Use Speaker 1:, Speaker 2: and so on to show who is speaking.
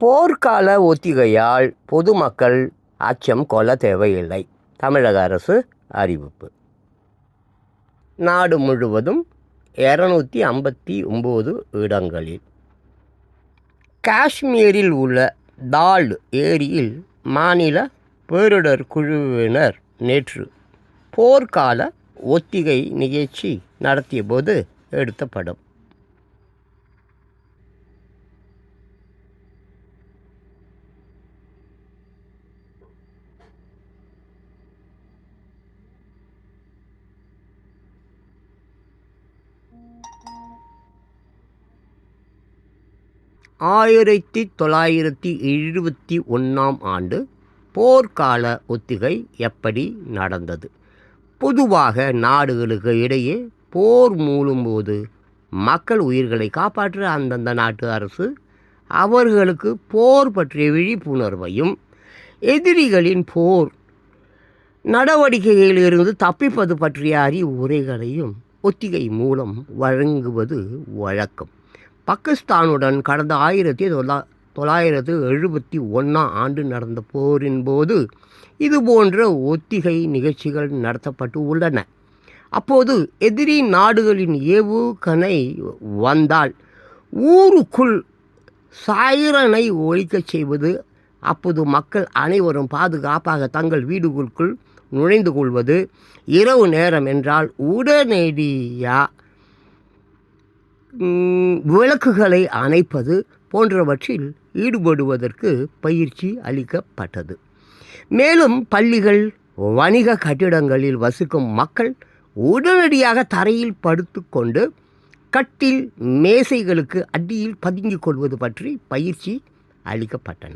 Speaker 1: போர்க்கால ஒத்திகையால் பொதுமக்கள் அச்சம் கொள்ள தேவையில்லை. தமிழக அரசு அறிவிப்பு. நாடு முழுவதும் இரநூத்தி ஐம்பத்தி ஒம்பது இடங்களில் காஷ்மீரில் உள்ள தால் ஏரியில் மாநில பேரிடர் குழுவினர் நேற்று போர்க்கால ஒத்திகை நிகழ்ச்சி நடத்தியபோது எடுத்த படம் ஆயிரத்தி தொள்ளாயிரத்தி எழுபத்தி ஒன்றாம் ஆண்டு போர்க்கால ஒத்திகை எப்படி நடந்தது? பொதுவாக நாடுகளுக்கு இடையே போர் மூழும்போது மக்கள் உயிர்களை காப்பாற்ற அந்தந்த நாட்டு அரசு அவர்களுக்கு போர் பற்றிய விழிப்புணர்வையும் எதிரிகளின் போர் நடவடிக்கைகளிலிருந்து தப்பிப்பது பற்றிய அறிவுரைகளையும் ஒத்திகை மூலம் வழங்குவது வழக்கம். பாகிஸ்தானுடன் கடந்த ஆயிரத்தி தொள்ளா தொள்ளாயிரத்து எழுபத்தி ஒன்றாம் ஆண்டு நடந்த போரின் போது இதுபோன்ற ஒத்திகை நிகழ்ச்சிகள் நடத்தப்பட்டு உள்ளன. அப்போது எதிரி நாடுகளின் ஏவுகணை வந்தால் ஊருக்குள் சாயிரனை ஒழிக்கச் செய்வது அப்போது மக்கள் அனைவரும் பாதுகாப்பாக தங்கள் வீடுகளுக்குள் நுழைந்து கொள்வது இரவு நேரம் என்றால் உடனடியாக விளக்குகளை அணைப்பது போன்றவற்றில் ஈடுபடுவதற்கு பயிற்சி அளிக்கப்பட்டது. மேலும் பள்ளிகள் வணிக கட்டிடங்களில் வசிக்கும் மக்கள் உடனடியாக தரையில் படுத்துக்கொண்டு கட்டில் மேசைகளுக்கு அடியில் பதுங்கிக் கொள்வது பற்றி பயிற்சி அளிக்கப்பட்டன.